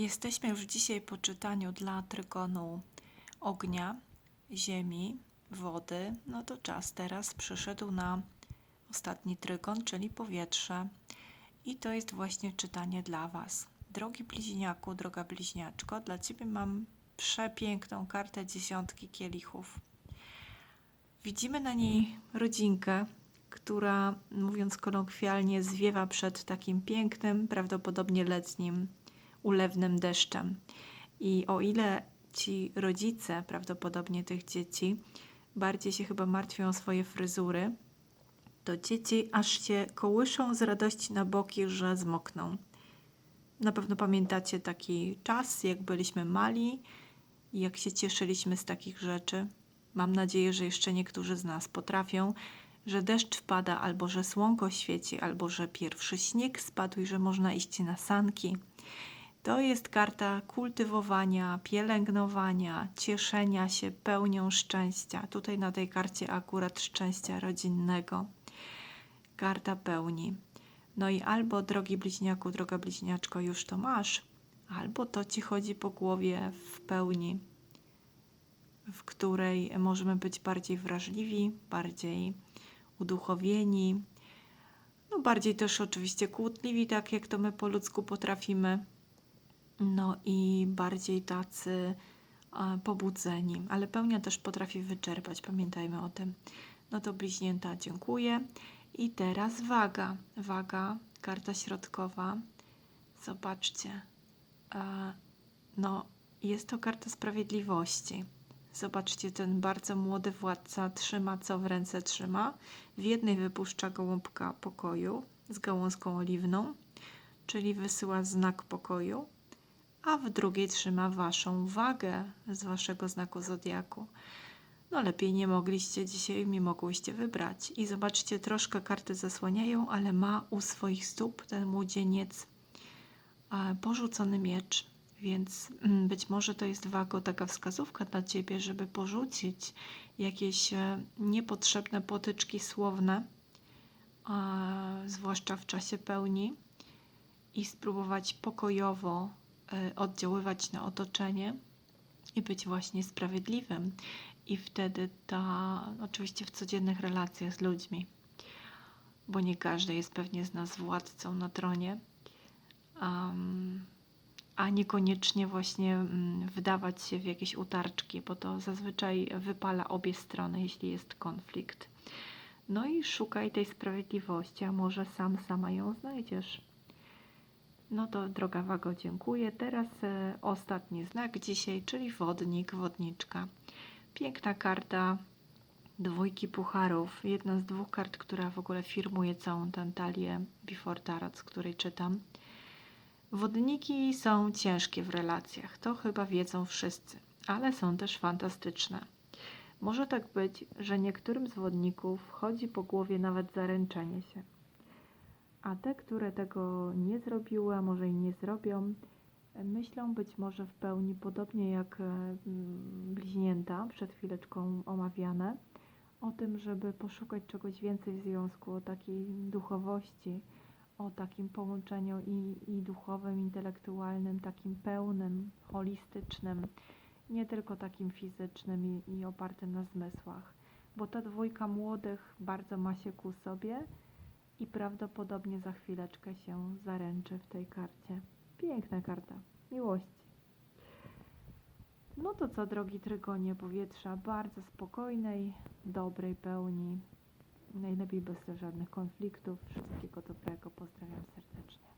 Jesteśmy już dzisiaj po czytaniu dla trygonu ognia, ziemi, wody. No to czas teraz przyszedł na ostatni trygon, czyli powietrze. I to jest właśnie czytanie dla Was. Drogi bliźniaku, droga bliźniaczko, dla Ciebie mam przepiękną kartę dziesiątki kielichów. Widzimy na niej rodzinkę, która, mówiąc kolokwialnie, zwiewa przed takim pięknym, prawdopodobnie letnim, ulewnym deszczem. I o ile ci rodzice, prawdopodobnie tych dzieci, bardziej się chyba martwią o swoje fryzury, to dzieci aż się kołyszą z radości na boki, że zmokną. Na pewno pamiętacie taki czas, jak byliśmy mali i jak się cieszyliśmy z takich rzeczy. Mam nadzieję, że jeszcze niektórzy z nas potrafią, że deszcz wpada, albo że słonko świeci, albo że pierwszy śnieg spadł i że można iść na sanki. To jest karta kultywowania, pielęgnowania, cieszenia się pełnią szczęścia. Tutaj na tej karcie akurat szczęścia rodzinnego. Karta pełni. No i albo drogi bliźniaku, droga bliźniaczko, już to masz, albo to ci chodzi po głowie w pełni, w której możemy być bardziej wrażliwi, bardziej uduchowieni, no bardziej też oczywiście kłótliwi, tak jak to my po ludzku potrafimy, no i bardziej tacy e, pobudzeni, ale pełnia też potrafi wyczerpać, pamiętajmy o tym. No to bliźnięta, dziękuję. I teraz waga. Waga, karta środkowa. Zobaczcie. E, no, jest to karta sprawiedliwości. Zobaczcie, ten bardzo młody władca trzyma, co w ręce trzyma. W jednej wypuszcza gołąbka pokoju z gałązką oliwną, czyli wysyła znak pokoju, a w drugiej trzyma waszą wagę z waszego znaku zodiaku. No lepiej nie mogliście dzisiaj, nie mogłyście wybrać. I zobaczcie, troszkę karty zasłaniają, ale ma u swoich stóp ten młodzieniec e, porzucony miecz. Więc mm, być może to jest wago taka wskazówka dla ciebie, żeby porzucić jakieś e, niepotrzebne potyczki słowne, zwłaszcza w czasie pełni, i spróbować pokojowo oddziaływać na otoczenie i być właśnie sprawiedliwym. I wtedy ta, oczywiście w codziennych relacjach z ludźmi, bo nie każdy jest pewnie z nas władcą na tronie. Um, a niekoniecznie właśnie mm, wdawać się w jakieś utarczki, bo to zazwyczaj wypala obie strony, jeśli jest konflikt. No i szukaj tej sprawiedliwości, a może sam, sama ją znajdziesz. No to droga Wago, dziękuję. Teraz e, ostatni znak dzisiaj, czyli wodnik, wodniczka. Piękna karta dwójki pucharów. Jedna z dwóch kart, która w ogóle firmuje całą tę talię Before Tarot, z której czytam. Wodniki są ciężkie w relacjach, to chyba wiedzą wszyscy, ale są też fantastyczne. Może tak być, że niektórym z wodników chodzi po głowie nawet zaręczenie się. A te, które tego nie zrobiły, a może i nie zrobią, myślą być może w pełni podobnie jak mm, bliźnięta, przed chwileczką omawiane, o tym, żeby poszukać czegoś więcej w związku, o takiej duchowości, o takim połączeniu i, i duchowym, intelektualnym, takim pełnym, holistycznym, nie tylko takim fizycznym i, i opartym na zmysłach. Bo ta dwójka młodych bardzo ma się ku sobie i prawdopodobnie za chwileczkę się zaręczy w tej karcie. Piękna karta miłości. No to co, drogi trygonie powietrza, bardzo spokojnej, dobrej pełni. Najlepiej bez żadnych konfliktów. Wszystkiego dobrego. Pozdrawiam serdecznie.